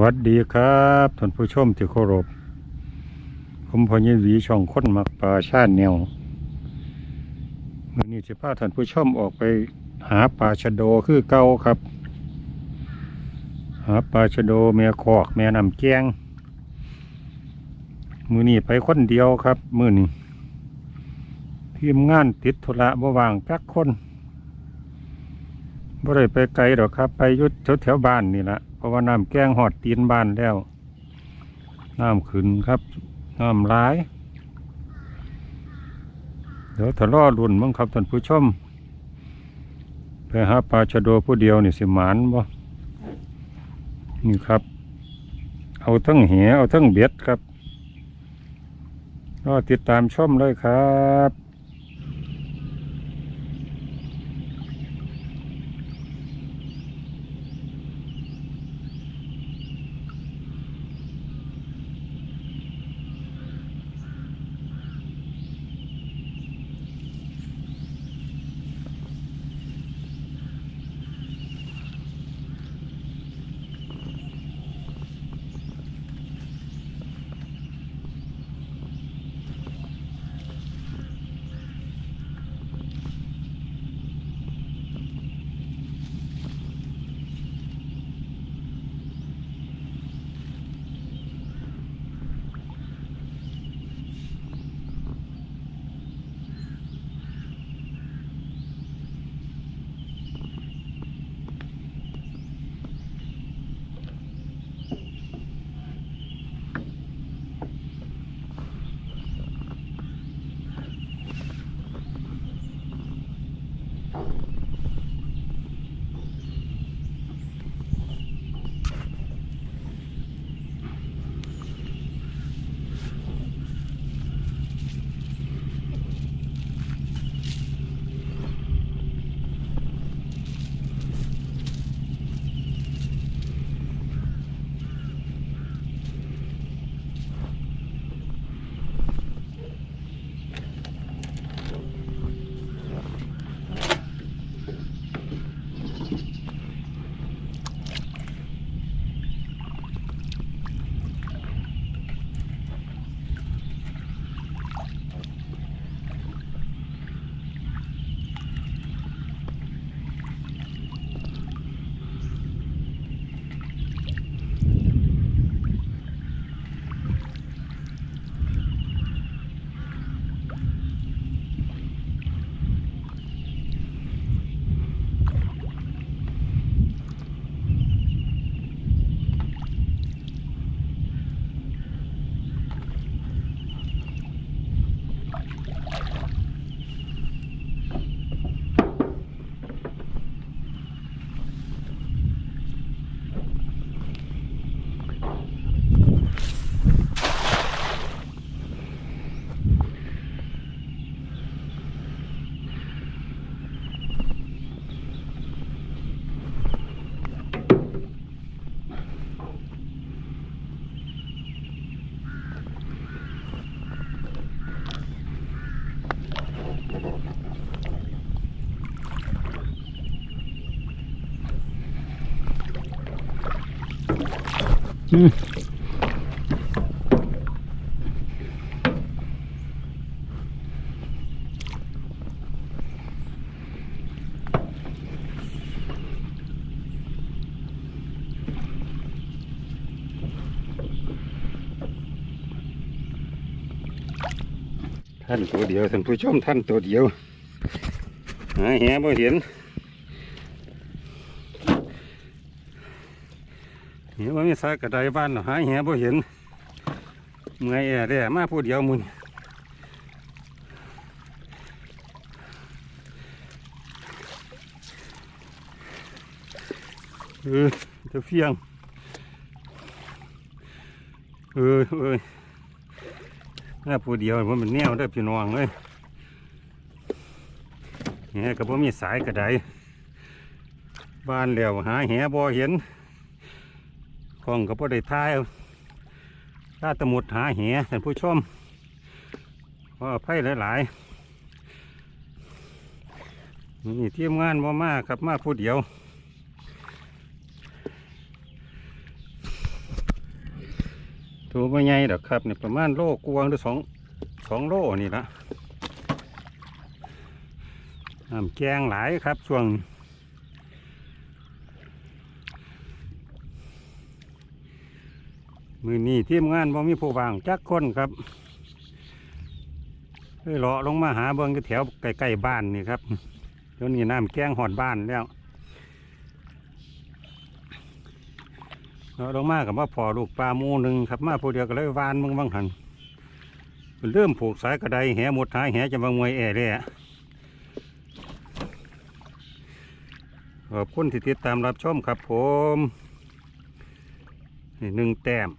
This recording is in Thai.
วัสดีครับท่านผู้ชมที่เคารพผมพอยินวีช่องค้นมักปลาชาติแนวมื่อนี้จะพาท่านผู้ชมออกไปหาปลาชะโดคือเก่าครับ หาปลาชะโดแม่คอกแม่น้ำแกงมือนี้ไปคนเดียวครับ มือนี้ทีมงานติดธุระบ่วางแป๊กคนบ่ได้ไปไกลหรอกครับ ไปยุดแถวๆบ้านนี่ละ เพราะว่าน้ำแกงหอดตีนบ้านแล้วน้ำขึ้นครับน้ำร้าย เดี๋ยวทะเลาะรุ่นมั้งครับท่านผู้ชมไปหาปลาชะโดผู้เดียวนี่สิหมานบ่นี่ครับ เอาทั้งเหยเอาทั้งเบ็ดครับ ก็ติดตามชมเลยครับ ท่านตัวเดียวท่านผู้ชมท่านตัวเดียวหาแหบ่เห็น เห็นว่ามีสายกระไดบ้านหาแหบ่เห็นเมื่อยแอ่เด้มาผู้เดียวมุนเออจะเฟียงเออเออมาผู้เดียวมันเป็นแนวได้พี่น้องเลยแหก็บ่มีสายกระไดบ้านแล้วหาแหบ่เห็น กล้องก็บ่ได้ถ่ายเอาถ้าตะหมุดหาแหท่านผู้ชมว่าไพ่หลายๆนี่ทีมงานบ่มากครับมาผู้เดียวตัวไม่ใหญ่ดอกครับเนี่ยประมาณโลกวางหรือสองสองโลนี่ละน้ำแกงหลายครับช่วง มือนี้ทีมงานบ่มีผู้วางจักคนครับเฮ้ยเลาะลงมาหาเบิ่งอยู่แถวใกล้ๆบ้านนี่ครับเดี๋ยวนี้น้ำแก้งหอดบ้านแล้วเลาะลงมากับว่าพอลูกปลาหมูหนึ่งครับมาผู้เดียวก็เลยวานมึงบางหันเริ่มผูกสายกระไดแหหมดหายแหจะมามวยแอ่เลยอะขอบคุณที่ติดตามรับชมครับผมนี่หนึ่งแต้ม